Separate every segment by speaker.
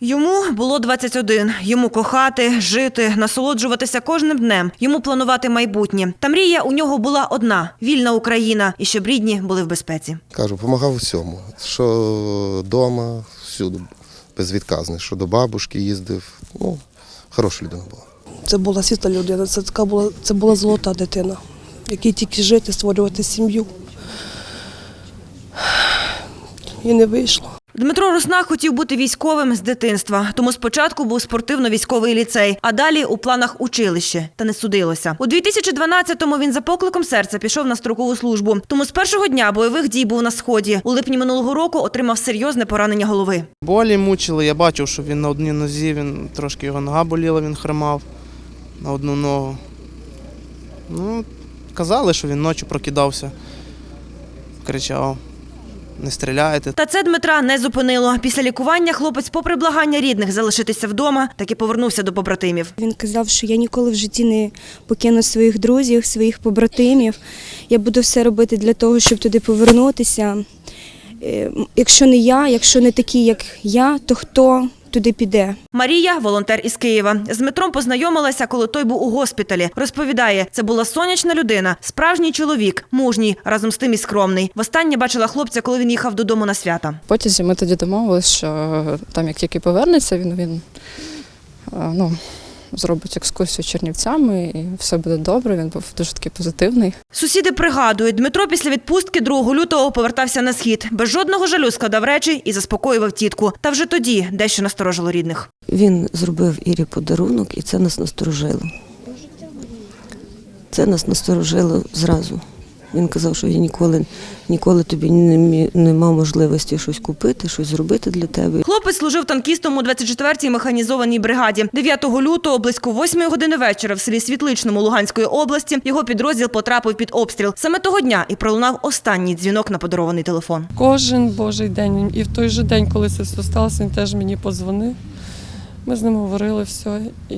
Speaker 1: Йому було 21. Йому кохати, жити, насолоджуватися кожним днем, йому планувати майбутнє. Та мрія у нього була одна вільна Україна, і щоб рідні були в безпеці.
Speaker 2: Кажу, допомагав усьому. Що вдома, всюди безвідказний, що до бабушки їздив. Ну, хороша людина була.
Speaker 3: Це була світла людина, це така була, це була золота дитина, якій тільки жити, створювати сім'ю. І не вийшло.
Speaker 1: Дмитро Руснак хотів бути військовим з дитинства, тому спочатку був спортивно-військовий ліцей, а далі у планах училище. Та не судилося. У 2012-му він за покликом серця пішов на строкову службу. Тому з першого дня бойових дій був на сході. У липні минулого року отримав серйозне поранення голови.
Speaker 4: Болі мучили, я бачив, що він на одній нозі, він трошки його нога боліла, він хромав на одну ногу. Ну, казали, що він ночі прокидався, кричав, не стріляєте.
Speaker 1: Та це Дмитра не зупинило. Після лікування хлопець, попри благання рідних залишитися вдома, так і повернувся до побратимів.
Speaker 5: Він казав, що я ніколи в житті не покину своїх друзів, своїх побратимів. Я буду все робити для того, щоб туди повернутися. Е, Якщо не я, якщо не такі, як я, то хто туди піде?
Speaker 1: Марія, волонтер із Києва, з Дмитром познайомилася, коли той був у госпіталі. Розповідає, це була сонячна людина, справжній чоловік, мужній, разом з тим і скромний. Востаннє бачила хлопця, коли він їхав додому на свята.
Speaker 6: потязі ми тоді домовилися, що там, як тільки повернеться, він, він е, ну, зробить екскурсію Чернівцями і все буде добре. Він був дуже такий позитивний.
Speaker 1: Сусіди пригадують, Дмитро після відпустки 2 лютого повертався на схід. Без жодного жалю складав речі і заспокоював тітку. Та вже тоді дещо насторожило рідних.
Speaker 7: Він зробив Ірі подарунок, і це нас насторожило. Це нас насторожило зразу. Він казав, що я ніколи, ніколи тобі не, не мав можливості щось купити, щось зробити для тебе.
Speaker 1: Хлопець служив танкістом у 24-й механізованій бригаді. 9 лютого, близько 8 години вечора, в селі Світличному Луганської області, його підрозділ потрапив під обстріл. Саме того дня і пролунав останній дзвінок на подарований телефон.
Speaker 8: Кожен божий день. І в той же день, коли це все сталося, він теж мені подзвонив. Ми з ним говорили все. І,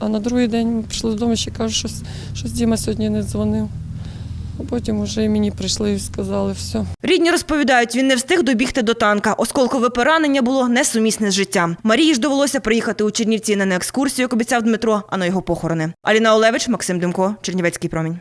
Speaker 8: а на другий день ми прийшли додому, ще кажуть, що, що Діма сьогодні не дзвонив. А потім уже мені прийшли і сказали все.
Speaker 1: Рідні розповідають, він не встиг добігти до танка. Осколкове поранення було несумісне з життям. Марії ж довелося приїхати у Чернівці не на екскурсію, як обіцяв Дмитро, а на його похорони. Аліна Олевич, Максим Демко, Чернівецький промінь.